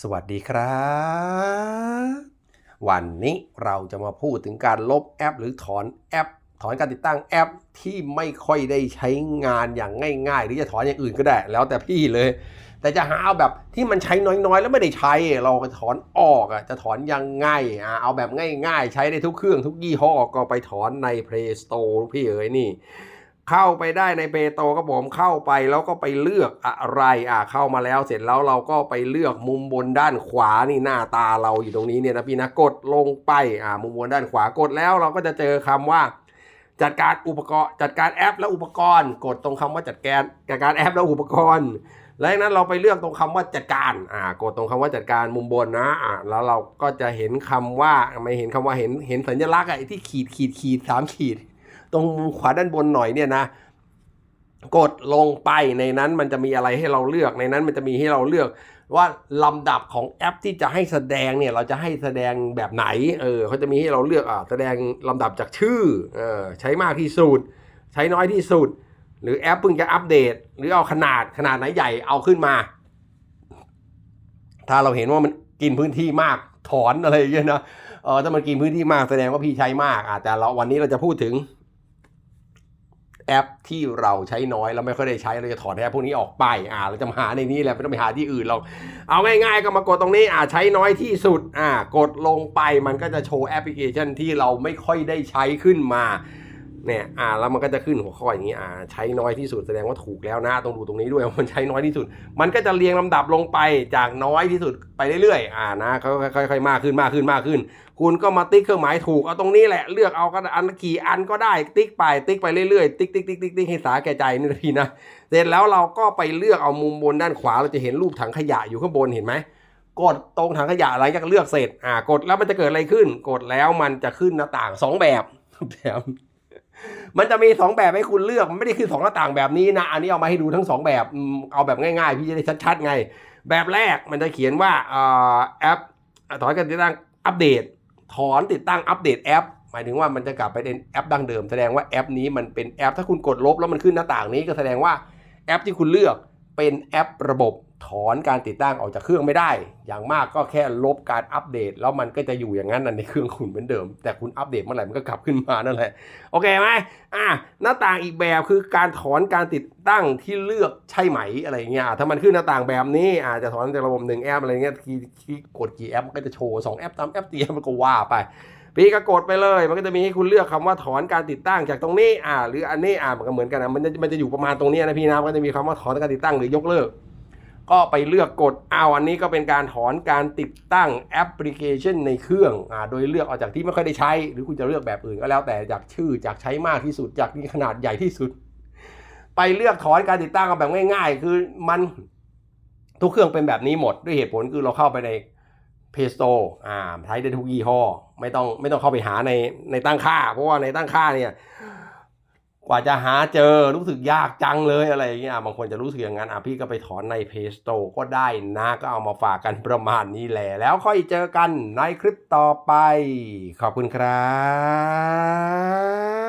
สวัสดีครับ วันนี้เราจะมาพูดถึงการลบแอป หรือถอนแอป ถอนการติดตั้งแอปที่ไม่ค่อยได้ใช้งานอย่างง่ายๆ หรือจะถอนอย่างอื่นก็ได้ แล้วแต่พี่เลย แต่จะหาเอาแบบที่มันใช้น้อยๆ แล้วไม่ได้ใช้ เราถอนออกอะจะถอนยังไงอะเอาแบบง่ายๆ ใช้ได้ทุกเครื่องทุกยี่ห้อก็ไปถอนใน Play Store พี่เอ๋ยนี่ เข้าไปได้ในเปโตก็ผมเข้าไปแล้วก็ไปเลือกอะไรอะเข้ามาแล้วเสร็จแล้วเราก็ไปเลือกมุมบนด้านขวานี่หน้าตาเราอยู่ตรงนี้เนี่ยนะพี่นะกดลงไปอ่ามุมบนด้านขวากดแล้วเราก็จะเจอคำว่า จัดการอุปกรณ์จัดการแอปและอุปกรณ์ กดตรงคำว่าจัดการจัดการแอปและอุปกรณ์แล้วจากนั้นเราไปเลือกตรงคำว่าจัดการ อ่า กดตรงคำว่าจัดการมุมบนนะ อ่า แล้วเราก็จะเห็นคำว่า ไม่เห็นคำว่าเห็น เห็นสัญลักษณ์อะไอ้ที่ขีดขีดขีดสามขีด ตรงมุมขวาด้านบนหน่อยเนี่ยนะกดลงไปในนั้นมันจะมีอะไรให้เราเลือกในนั้นมันจะมีให้เราเลือก ว่าลำดับของแอปที่จะให้แสดงเนี่ยเราจะให้แสดงแบบไหนเออเขาจะมีให้เราเลือกอ่าแสดงลำดับจากชื่อเออใช้มากที่สุดใช้น้อยที่สุด หรือแอปเพิ่งจะอัปเดต หรือเอาขนาดขนาดไหนใหญ่เอาขึ้นมา ถ้าเราเห็นว่ามันกินพื้นที่มากถอนอะไรอย่างเงี้ยนะเออถ้ามันกินพื้นที่มากแสดงว่าพี่ใช้มากอะแต่เราวันนี้เราจะพูดถึง อปที่เราใช้น้อยแล้วไม่ค่อยได้ใช้เราจะถอดแอปพวกนี้ออกไปอ่าเราจะมาหาในนี้แหละไม่ต้องไปหาที่อื่นเราเอาง่ายๆก็มากดตรงนี้อ่าใช้น้อยที่สุดอ่ากดลงไปมันก็จะโชว์แอปพลิเคชันที่เราไม่ค่อยได้ใช้ขึ้นมา เนี่ยอ่าแล้วมันก็จะขึ้นหัวข้ออย่างนี้อ่าใช้น้อยที่สุดแสดงว่าถูกแล้วนะต้องดูตรงนี้ด้วยมันใช้น้อยที่สุด มันก็จะเรียงลำดับลงไปจากน้อยที่สุดไปเรื่อยๆอ่านะค่อยๆมากขึ้นมากขึ้นมากขึ้น คุณก็มาติ๊กเครื่องหมายถูกเอาตรงนี้แหละเลือกเอาก็อันกี่อันก็ได้ติ๊กไปติ๊กไปเรื่อยๆติ๊กติ๊กติ๊กติ๊กติ๊กให้สาแก่ใจนี่ทีนะเสร็จแล้วเราก็ไปเลือกเอามุมบนด้านขวาเราจะเห็นรูปถังขยะอยู่ข้างบนเห็นไหมกดตรงถังขยะหลังจากเลือกเสร็จอ่ากดแล้วมันจะเกิดอะไรขึ้น กดแล้วมันจะขึ้นหน้าต่างสองแบบแบบ มันจะมีสองแบบให้คุณเลือก มันไม่ได้ขึ้นสองหน้าต่างแบบนี้นะ อันนี้เอามาให้ดูทั้งสองแบบ เอาแบบง่ายๆ พี่จะได้ชัดๆไง แบบแรกมันจะเขียนว่าอ่าแอปถอนการติดตั้งอัปเดต ถอนติดตั้งอัปเดตแอป หมายถึงว่ามันจะกลับไปเป็นแอปดั้งเดิม แสดงว่าแอปนี้มันเป็นแอป ถ้าคุณกดลบแล้วมันขึ้นหน้าต่างนี้ก็แสดงว่าแอปที่คุณเลือกเป็นแอประบบ ถอนการติดตั้งออกจากเครื่องไม่ได้ อย่างมากก็แค่ลบการอัปเดต แล้วมันก็จะอยู่อย่างนั้นในเครื่องคุณเหมือนเดิม แต่คุณอัปเดตเมื่อไหร่มันก็กลับขึ้นมานั่นแหละ โอเคไหมอะหน้าต่างอีกแบบคือการถอนการติดตั้งที่เลือกใช่ไหมอะไรเงี้ย ถ้ามันขึ้นหน้าต่างแบบนี้อาจจะถอนจากระบบหนึ่งแอปอะไรเงี้ยที่ที่กดกี่แอปมันก็จะโชว์สองแอปตามแอปตีแอปมันก็ว่าไปพี่ก็กดไปเลย มันก็จะมีให้คุณเลือกคำว่าถอนการติดตั้งจากตรงนี้อ่าหรืออันนี้อ่ามันก็เหมือนกันนะมันจะมันจะอยู่ประมาณตรงนี้นะพี่นะมันก็จะมีคำว่าถอนการติดตั้งหรือยกเลิก ก็ไปเลือกกดเอาอันนี้ก็เป็นการถอนการติดตั้งแอปพลิเคชันในเครื่องอโดยเลือกเอาจากที่ไม่ค่อยได้ใช้ หรือคุณจะเลือกแบบอื่นก็แล้วแต่จากชื่อจากใช้มากที่สุดจากที่ขนาดใหญ่ที่สุด ไปเลือกถอนการติดตั้งเอาแบบง่าย ๆ คือมันทุกเครื่องเป็นแบบนี้หมดด้วยเหตุผลคือเราเข้าไปใน Play Store อ่าใช้ได้ทุกยี่ห้อ ไม่ต้องไม่ต้องเข้าไปหาในในตั้งค่า เพราะว่าในตั้งค่าเนี่ย ว่าจะหาเจอรู้สึกยากจังเลยอะไรอย่างเงี้ยบางคนจะรู้สึกอย่างนั้นอะพี่ก็ไปถอนในเพจโตก็ได้นะก็เอามาฝากกันประมาณนี้แหละ แล้วค่อยเจอกันในคลิปต่อไป ขอบคุณครับ